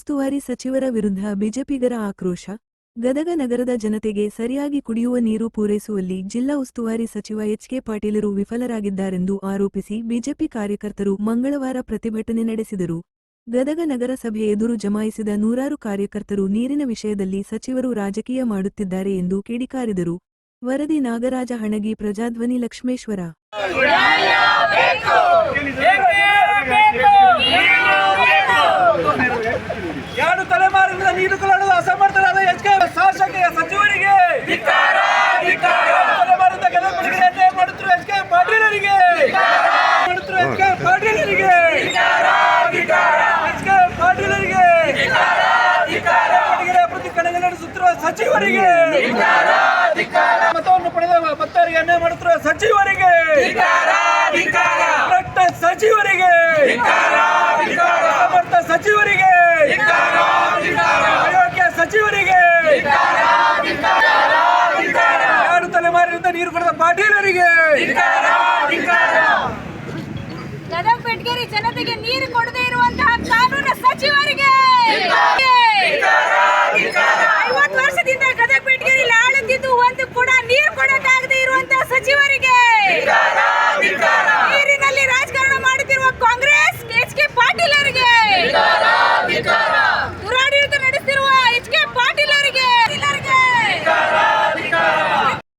ಉಸ್ತುವಾರಿ ಸಚಿವರ ವಿರುದ್ಧ ಬಿಜೆಪಿಗರ ಆಕ್ರೋಶ? ಗದಗ ನಗರದ ಜನತೆಗೆ ಸರಿಯಾಗಿ ಕುಡಿಯುವ ನೀರು ಪೂರೈಸುವಲ್ಲಿ ಜಿಲ್ಲಾ ಉಸ್ತುವಾರಿ ಸಚಿವ ಎಚ್ಕೆ ಪಾಟೀಲರು ವಿಫಲರಾಗಿದ್ದಾರೆಂದು ಆರೋಪಿಸಿ ಬಿಜೆಪಿ ಕಾರ್ಯಕರ್ತರು ಮಂಗಳವಾರ ಪ್ರತಿಭಟನೆ ನಡೆಸಿದರು. ಗದಗ ನಗರಸಭೆ ಎದುರು ಜಮಾಯಿಸಿದ ನೂರಾರು ಕಾರ್ಯಕರ್ತರು ನೀರಿನ ವಿಷಯದಲ್ಲಿ ಸಚಿವರು ರಾಜಕೀಯ ಮಾಡುತ್ತಿದ್ದಾರೆ ಎಂದು ಕಿಡಿಕಾರಿದರು. ವರದಿ ನಾಗರಾಜ ಹಣಗಿ ಪ್ರಜಾಧ್ವನಿ ಲಕ್ಷ್ಮೇಶ್ವರ. ತಲೆಮಾರಿನಿಂದ ನೀರು ಕೊಳ್ಳಲು ಅಸಮರ್ಥರಾದ ಎಚ್ ಕೆ ಶಾಸಕ ಸಚಿವರಿಗೆ ಮಾಡುತ್ತಿರುವ ಎಚ್ ಕೆ ಪಾಟೀಲರಿಗೆ. ಮಾಡುತ್ತಿರುವ ಎಚ್ ಕೆ ಪಾಟೀಲರಿಗೆ. ಎಚ್ ಕೆ ಪಾಟೀಲರಿಗೆ ಬಿಡುಗಡೆ ಪ್ರತಿಭಟನೆ ನಡೆಸುತ್ತಿರುವ ಸಚಿವರಿಗೆ. ಮತವನ್ನು ಪಡೆದ ಭಕ್ತರಿಗೆ ಅನ್ಯಾಯ ಮಾಡುತ್ತಿರುವ ಸಚಿವರಿಗೆ. ಸಚಿವರಿಗೆ. ನೀರು ಕೊಡದ ಪಾಟೀಲರಿಗೆ ಗದಗ ಬೆಟ್ಗೇರಿ ಜನತೆಗೆ ನೀರು ಕೊಡದೇ ಇರುವ